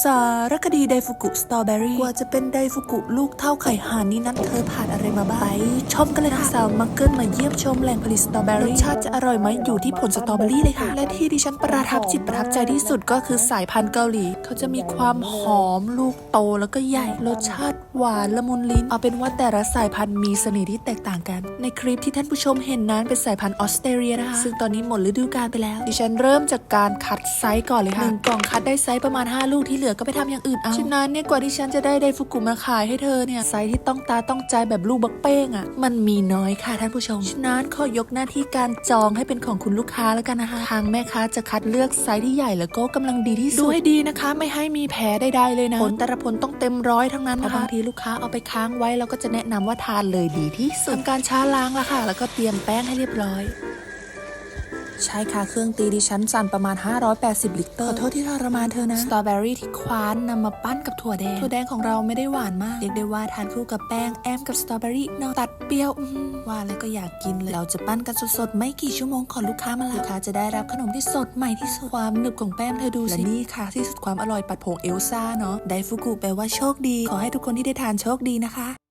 สารคดีไดฟุกุสตรอเบอรี่กว่าจะเป็นไดฟุกุลูกเท่าไข่ห่านนี่นั้นเธอผ่านอะไรมาบ้างไปชมกันเลยค่ะสาวมังเกิลมาเยี่ยมชมแหล่งผลิตสตรอเบอรี่รสชาติจะอร่อยไหมอยู่ที่ผลสตรอเบอรี่เลยค่ะ และที่ดิฉันประทับจิตประทับใจที่สุดก็คือสายพันธุ์เกาหลี เขาจะมีความหอมลูกโตแล้วก็ใหญ่รสชาติหวานละมุนลิ้นเอาเป็นว่าแต่ละสายพันธุ์มีเสน่ห์ที่แตกต่างกัน ในคลิปที่ท่านผู้ชมเห็นนั้นเป็นสายพันธุ์ออสเตรเลียนะคะซึ่งตอนนี้หมดฤดูกาลไปแล้ว ดิฉันเริ่มจากการคัดไซส์ก่อนเลยค่ะหนึ่งกล่องคัดได้ไซส์ประมาณ 5 ลูกที่เหลือก็ไปทำอย่างอื่นเอาฉะนั้นเนี่ยกว่าที่ฉันจะได้ไดฟุกุมาขายให้เธอเนี่ยไซส์ที่ต้องตาต้องใจแบบลูกบักเป้งอะ่ะ มันมีน้อยค่ะท่านผู้ชม ฉะนั้นขอยกหน้าที่การจองให้เป็นของคุณลูกค้าแล้วกันนะคะ ทางแม่ค้าจะคัดเลือกไซส์ที่ใหญ่แล้วก็กำลังดีที่สุดดูให้ดีนะคะ ไม่ให้มีแผลใดๆเลยนะผลแต่ละผลต้องเต็มร้อยทั้งนั้นนะคะบางทีลูกค้าเอาไปค้างไว้เราก็จะแนะนำว่าทานเลยดีที่สุดทำการช้าล้างละค่ะ แล้วก็เตรียมแป้งให้เรียบร้อย ใช่ค่ะ เครื่องตีดิฉันสั่นประมาณ 580 ลิตรขอโทษที่ทรมานเธอนะ สตรอเบอรี่ที่คว้านนำมาปั้นกับถั่วแดง ถั่วแดงของเราไม่ได้หวานมาก เรียกได้ว่าทานคู่กับแป้งแอมกับสตรอเบอรี่เนาะตัดเปรี้ยวอื้อหือว่าแล้วก็อยากกินเลย เราจะปั้นกันสดๆ ไม่กี่ชั่วโมงก่อนลูกค้ามาละลูกค้าจะได้รับขนมที่สดใหม่ที่สุดความหนึบของแป้งเธอดูสิ และนี่ค่ะที่สุดความอร่อยปัดผงเอลซ่าเนาะ ไดฟุกุแปลว่าโชคดี ขอให้ทุกคนที่ได้ทานโชคดีนะคะ